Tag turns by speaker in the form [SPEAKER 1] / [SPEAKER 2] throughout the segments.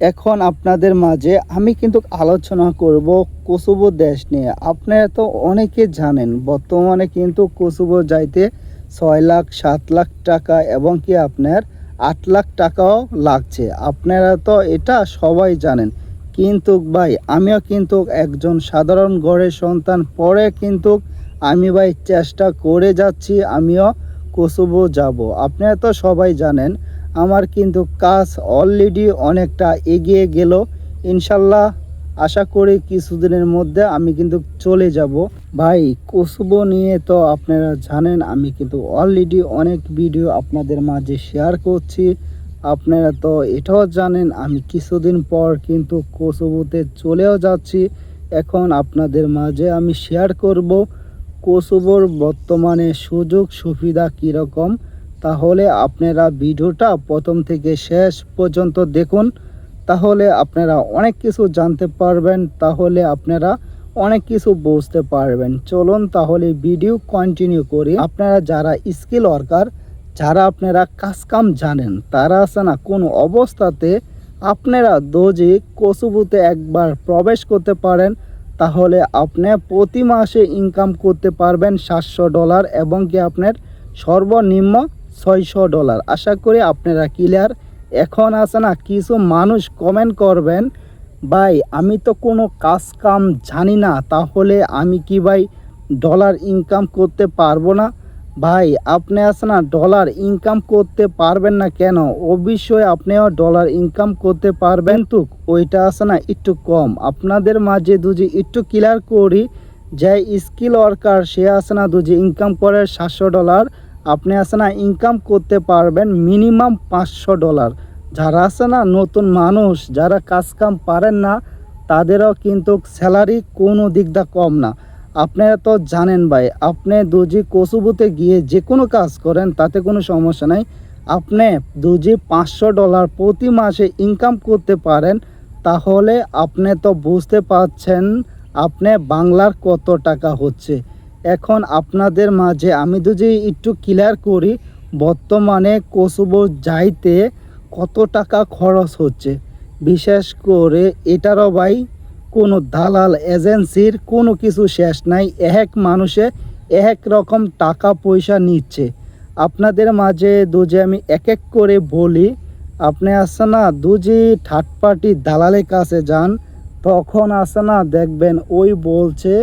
[SPEAKER 1] এখন আপনাদের মাঝে আমি কিন্তু আলোচনা করব কোসোভো দেশ নিয়ে। আপনারা তো অনেকে জানেন, বর্তমানে কিন্তু কোসোভো যাইতে ছয় লাখ, সাত লাখ টাকা এবং কি আপনার আট লাখ টাকাও লাগছে। আপনারা তো এটা সবাই জানেন। কিন্তু ভাই, আমিও কিন্তু একজন সাধারণ ঘরের সন্তান, পরে কিন্তু আমি ভাই চেষ্টা করে যাচ্ছি, আমিও কোসোভো যাব। আপনারা তো সবাই জানেন আমার কিন্তু কাজ অলরেডি অনেকটা এগিয়ে গেল। ইনশাল্লাহ আশা করি কিছুদিনের মধ্যে আমি কিন্তু চলে যাব। ভাই কোসোভো নিয়ে তো আপনারা জানেন, আমি কিন্তু অলরেডি অনেক ভিডিও আপনাদের মাঝে শেয়ার করছি। আপনারা তো এটাও জানেন, আমি কিছুদিন পর কিন্তু কোসোভোতে চলেও যাচ্ছি। এখন আপনাদের মাঝে আমি শেয়ার করব কোসোভোর বর্তমানে সুযোগ সুবিধা কীরকম। তাহলে আপনারা ভিডিওটা প্রথম থেকে শেষ পর্যন্ত দেখুন। তাহলে আপনারা অনেক কিছু জানতে পারবেন, তাহলে আপনারা অনেক কিছু বুঝতে পারবেন। চলুন তাহলে ভিডিও কন্টিনিউ করি। আপনারা যারা স্কিল ওয়ার্কার যারা আপনারা কাজকাম জানেন, তারা আছে না, কোনো অবস্থাতে আপনারা দোজি কসুবুতে একবার প্রবেশ করতে পারেন। তাহলে আপনি প্রতি মাসে ইনকাম করতে পারবেন সাতশো ডলার এবং কি আপনার সর্বনিম্ন ছয়শো ডলার। আশা করি আপনারা ক্লিয়ার এখন আছে না, কিছু মানুষ কমেন্ট করবেন, ভাই, আমি তো কোনো কাজ কাম জানি না, তাহলে আমি কি ভাই ডলার ইনকাম করতে পারব না? ভাই, আপনি আছে না ডলার ইনকাম করতে পারবেন না কেন? অবশ্যই আপনিও ডলার ইনকাম করতে পারবেন। তো ওইটা আছে না, একটু কম। আপনাদের মাঝে দুজি একটু ক্লিয়ার করি, যে স্কিল ওয়ার্কার সে আছে না দুজি ইনকাম করে সাতশো ডলার আপনি আছে না ইনকাম করতে পারবেন মিনিমাম পাঁচশো ডলার যারা আছে না নতুন মানুষ, যারা কাজ কাম পারেন না, তাদেরও কিন্তু স্যালারি কোনো দিক দা কম না। আপনারা তো জানেন ভাই, আপনি দুজি কসুবুতে গিয়ে যে কোনো কাজ করেন, তাতে কোনো সমস্যা নাই। আপনি দুজি পাঁচশো ডলার প্রতি মাসে ইনকাম করতে পারেন, তাহলে আপনি তো বুঝতে পারছেন, আপনি বাংলার কত টাকা হচ্ছে। এখন আপনাদের মাঝে আমি যদি একটু ক্লিয়ার করি, বর্তমানে কসুবো যাইতে কত টাকা খরচ হচ্ছে? বিশেষ করে এটারও ভাই কোনো দালাল এজেন্সির কোনো কিছু শেষ নাই এক মানুষে এক রকম টাকা পয়সা নিচ্ছে। আপনাদের মাঝে দুজে আমি এক এক করে বলি, আপনি আসছে না দুজি থার্ড পার্টি দালালের কাছে যান, তখন আসে না দেখবেন ওই বলছে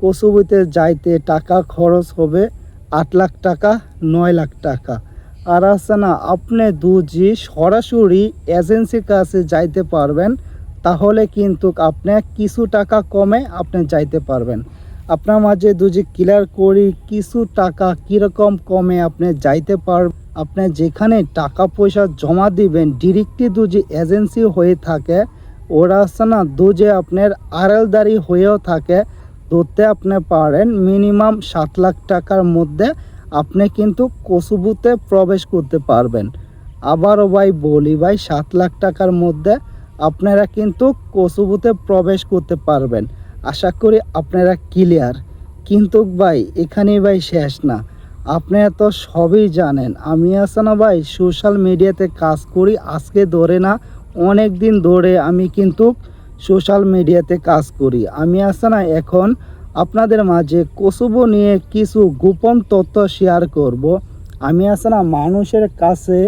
[SPEAKER 1] কসুবিতে যাইতে টাকা খরচ হবে আট লাখ টাকা, নয় লাখ টাকা। আর আছে না, আপনি দুজি সরাসরি এজেন্সির কাছে যাইতে পারবেন, তাহলে কিন্তু আপনি কিছু টাকা কমে আপনি যাইতে পারবেন। আপনার মাঝে দুজি ক্লিয়ার করি, কিছু টাকা কীরকম কমে আপনি যাইতে পার আপনি যেখানে টাকা পয়সা জমা দিবেন ডিরেক্টলি দুজি এজেন্সি হয়ে থাকে, ওরা আছে না, দুজে আপনার আড়ালদারি হয়েও থাকে ধরতে আপনি পারেন মিনিমাম সাত লাখ টাকার মধ্যে আপনি কিন্তু কসুবুতে প্রবেশ করতে পারবেন। আবারও ভাই বলি ভাই, সাত লাখ টাকার মধ্যে আপনারা কিন্তু কসুবুতে প্রবেশ করতে পারবেন। আশা করি আপনারা ক্লিয়ার কিন্তু ভাই, এখানেই ভাই শেষ না। আপনারা তো সবই জানেন। আমি আছে না ভাই সোশ্যাল মিডিয়াতে কাজ করি। আজকে ধরে না অনেক দিন ধরে আমি কিন্তু সোশ্যাল মিডিয়াতে কাজ করি। আমি আসানা এখন আপনাদের মাঝে কসুবো নিয়ে কিছু গোপন তথ্য শেয়ার করব। আমি আছে না মানুষের কাছে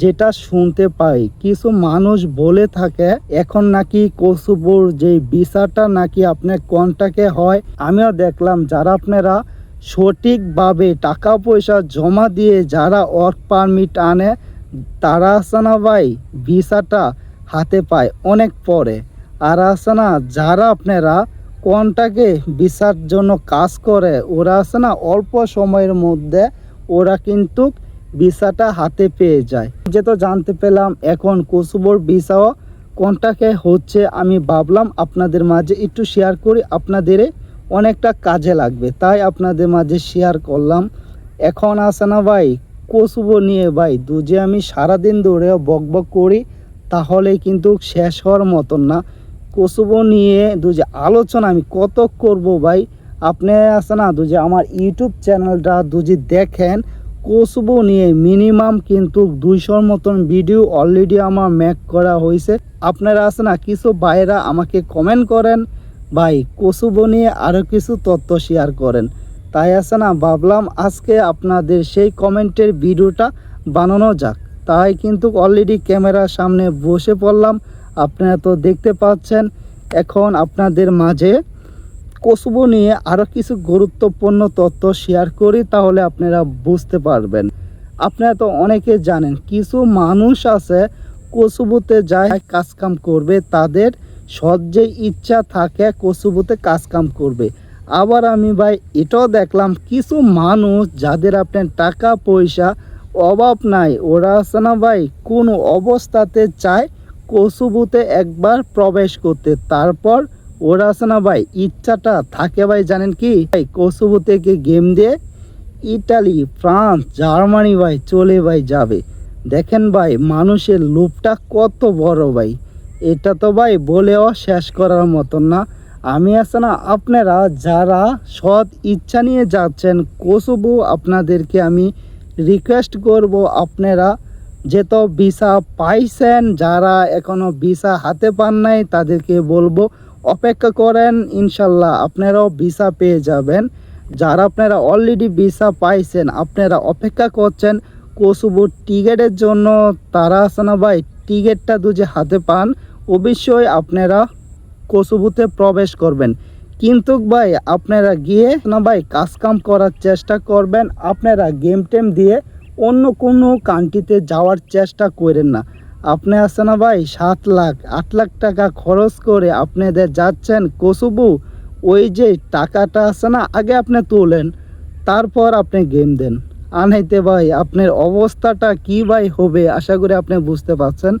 [SPEAKER 1] যেটা শুনতে পাই, কিছু মানুষ বলে থাকে, এখন নাকি কসুবোর যে বিচারটা নাকি আপনার কন্টাকে হয়, আমিও দেখলাম যারা আপনারা সঠিকভাবে টাকা পয়সা জমা দিয়ে যারা ওয়ার্ক পারমিট আনে, তারা আছে না ভাই ভিসাটা হাতে পায় অনেক পরে। আর আছে না, যারা আপনারা কোনটাকে ভিসার জন্য কাজ করে, ওরা আছে না, অল্প সময়ের মধ্যে ওরা কিন্তু ভিসাটা হাতে পেয়ে যায়। যে তো জানতে পেলাম, এখন কসুবোর ভিসাও কোনটাকে হচ্ছে আমি ভাবলাম আপনাদের মাঝে একটু শেয়ার করি, আপনাদের অনেকটা কাজে লাগবে। তাই আপনাদের মাঝে শেয়ার করলাম। এখন আসে না ভাই কসুবো নিয়ে ভাই দুজে আমি সারাদিন ধরে বকবক করি তাহলে কিন্তু শেষ হওয়ার মতন না। কসুবো নিয়ে দুজে আলোচনা আমি কত করব ভাই? আপনি আছে না দুজে আমার ইউটিউব চ্যানেলটা দুজি দেখেন, কোসবো নিয়ে মিনিমাম কিন্তু দুইশোর মতন ভিডিও অলরেডি আমার মেক করা হয়েছে। আপনারা আছে না, কিছু বাইরা আমাকে কমেন্ট করেন, ভাই কোসবো নিয়ে আরও কিছু তথ্য শেয়ার করেন। তাই আছে না, ভাবলাম আজকে আপনাদের সেই কমেন্টের ভিডিওটা বানানো যাক। তাই কিন্তু অলরেডি ক্যামেরার সামনে বসে পড়লাম। আপনারা তো দেখতে পাচ্ছেন, এখন আপনাদের মাঝে কসবো নিয়ে আরও কিছু গুরুত্বপূর্ণ তথ্য শেয়ার করি, তাহলে আপনারা বুঝতে পারবেন। আপনারা তো অনেকে জানেন, কিছু মানুষ আছে কসুবুতে যায় কাজকাম করবে, তাদের সৎ যে ইচ্ছা থাকে, কসুবুতে কাজকাম করবে। আবার আমি ভাই এটাও দেখলাম, কিছু মানুষ যাদের আপনার টাকা পয়সা অভাব নাই, ওরা আছে না ভাই, কোনো অবস্থাতে চায় কসুবুতে একবার প্রবেশ করতে। তারপর ওরা আছে না ভাই, ইচ্ছাটা থাকে ভাই, জানেন কি? ভাই, কসুবু থেকে গেম দিয়ে ইটালি, ফ্রান্স, জার্মানি ভাই, চলে ভাই যাবে। দেখেন ভাই, মানুষের লোভটা কত বড় ভাই। এটা তো ভাই বলেও শেষ করার মতন না। আমি আছে না, আপনারা যারা সৎ ইচ্ছা নিয়ে যাচ্ছেন, কসুবু আপনাদেরকে আমি রিকোয়েস্ট করব, আপনারা যেত ভিসা পাইছেন, যারা এখনও ভিসা হাতে পান নাই, তাদেরকে বলব, অপেক্ষা করেন, ইনশাল্লাহ আপনারাও ভিসা পেয়ে যাবেন। যারা আপনারা অলরেডি ভিসা পাইছেন, আপনারা অপেক্ষা করছেন কসুবু টিকিটের জন্য, তারা আছে না ভাই, টিকিটটা দুজে হাতে পান, অবশ্যই আপনারা কসুবুতে প্রবেশ করবেন। কিন্তু ভাই, আপনারা গিয়ে না ভাই, কাজকাম করার চেষ্টা করবেন, আপনারা গেম টেম দিয়ে অন্য কোনো কান্ট্রিতে যাওয়ার চেষ্টা করেন না। আপনি আছে না ভাই, সাত লাখ, আট লাখ টাকা খরচ করে আপনাদের যাচ্ছেন কসুবু ওই যে টাকাটা আছে না, আগে আপনি তোলেন, তারপর আপনি গেম দেন। আনাইতে ভাই, আপনার অবস্থাটা কি ভাই হবে, আশা করি আপনি বুঝতে পারছেন।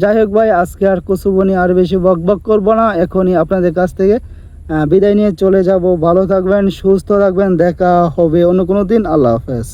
[SPEAKER 1] যাই হোক ভাই, আজকে আর কসুবনি আর বেশি বকবক করব না, এখনই আপনাদের কাছ থেকে বিদায় নিয়ে চলে যাব। ভালো থাকবেন, সুস্থ থাকবেন, দেখা হবে অন্য কোনো দিন, আল্লাহ হাফেজ।